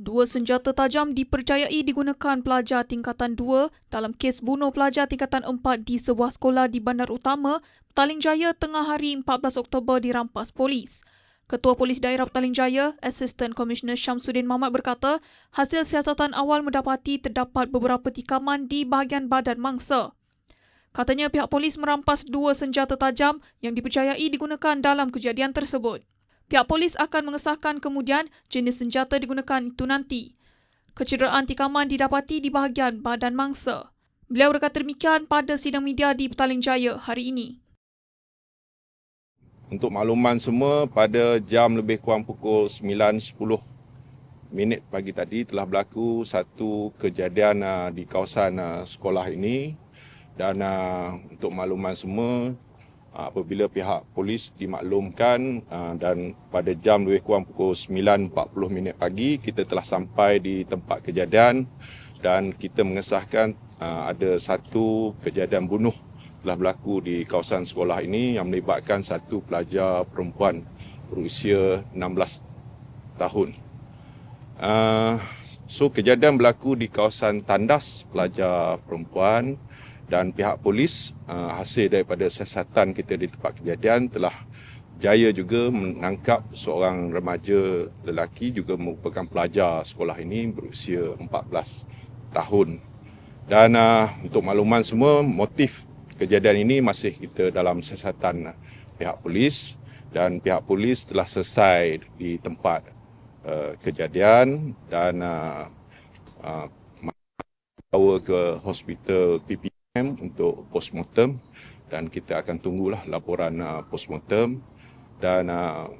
Dua senjata tajam dipercayai digunakan pelajar tingkatan 2 dalam kes bunuh pelajar tingkatan 4 di sebuah sekolah di Bandar Utama, Petaling Jaya tengah hari 14 Oktober dirampas polis. Ketua Polis Daerah Petaling Jaya, Assistant Commissioner Syamsuddin Mahmad berkata, hasil siasatan awal mendapati terdapat beberapa tikaman di bahagian badan mangsa. Katanya pihak polis merampas dua senjata tajam yang dipercayai digunakan dalam kejadian tersebut. Pihak polis akan mengesahkan kemudian jenis senjata digunakan itu nanti. Kecederaan tikaman didapati di bahagian badan mangsa. Beliau berkata demikian pada sidang media di Petaling Jaya hari ini. Untuk makluman semua, pada jam lebih kurang pukul 9.10 minit pagi tadi telah berlaku satu kejadian uh, di kawasan uh, sekolah ini dan uh, untuk makluman semua Ah, apabila pihak polis dimaklumkan ah, dan pada jam lebih kurang pukul 9.40 minit pagi kita telah sampai di tempat kejadian dan kita mengesahkan ah, ada satu kejadian bunuh telah berlaku di kawasan sekolah ini yang melibatkan satu pelajar perempuan berusia 16 tahun. So kejadian berlaku di kawasan tandas pelajar perempuan dan pihak polis uh, hasil daripada siasatan kita di tempat kejadian telah jaya juga menangkap seorang remaja lelaki juga merupakan pelajar sekolah ini berusia 14 tahun. Dan uh, untuk makluman semua motif kejadian ini masih kita dalam siasatan pihak polis dan pihak polis telah selesai di tempat uh, kejadian dan uh, uh, bawa ke hospital PP untuk postmortem dan kita akan tunggulah laporan uh, postmortem dan uh,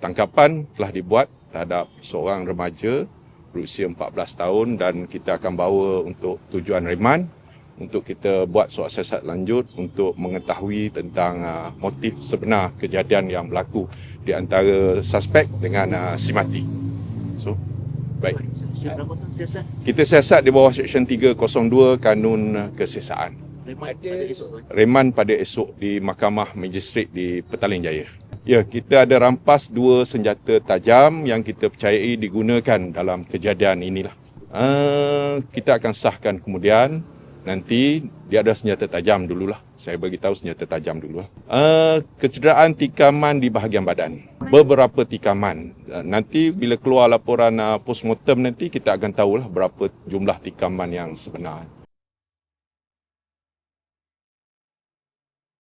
tangkapan telah dibuat terhadap seorang remaja berusia 14 tahun dan kita akan bawa untuk tujuan reman untuk kita buat soal siasat lanjut untuk mengetahui tentang uh, motif sebenar kejadian yang berlaku di antara suspek dengan uh, si mati. So, baik. Kita siasat di bawah Seksyen 302 Kanun Kesiasaan. Reman pada esok di Mahkamah Magistrat di Petaling Jaya. Ya, kita ada rampas dua senjata tajam yang kita percayai digunakan dalam kejadian inilah. Uh, kita akan sahkan kemudian nanti dia ada senjata tajam dululah. Saya bagi tahu senjata tajam dulu. Uh, kecederaan tikaman di bahagian badan. Beberapa tikaman. Uh, nanti bila keluar laporan uh, postmortem nanti kita akan tahulah berapa jumlah tikaman yang sebenar.